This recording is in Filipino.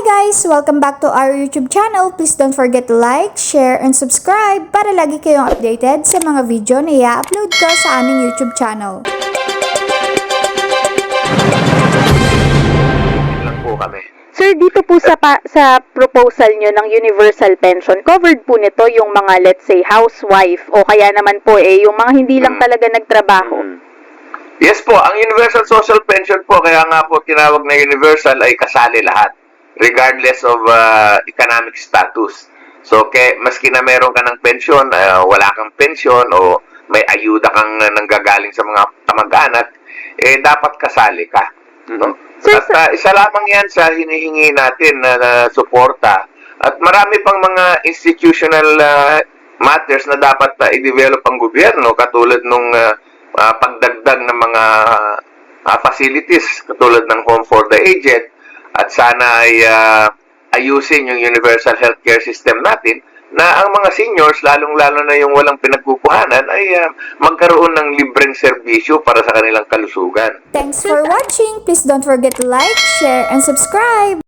guys! Welcome back to our YouTube channel. Please don't forget to like, share, and subscribe para lagi kayong updated sa mga video na i-upload ko sa aming YouTube channel. Lang po kami. Sir, dito po sa pa, sa proposal nyo ng universal pension, covered po nito yung mga let's say housewife o kaya naman po eh yung mga hindi lang Mm. talaga nagtrabaho. Mm. Yes po, ang Universal Social Pension po, kaya nga po tinawag na universal ay kasali lahat, regardless of uh, economic status. So, ke, maski na meron ka ng pensyon, uh, wala kang pensyon, o may ayuda kang uh, nanggagaling sa mga kamag-anak, eh, dapat kasali ka. No? Sir, At uh, isa lamang yan sa hinihingi natin na, na suporta. At marami pang mga institutional uh, matters na dapat uh, i-develop ang gobyerno, katulad nung uh, uh, pagdagdag ng mga uh, facilities, katulad ng Home for the Aged, at sana ay uh, ayusin yung universal healthcare system natin na ang mga seniors, lalong-lalo na yung walang pinagkukuhanan, ay uh, magkaroon ng libreng serbisyo para sa kanilang kalusugan. Thanks for watching! Please don't forget to like, share, and subscribe!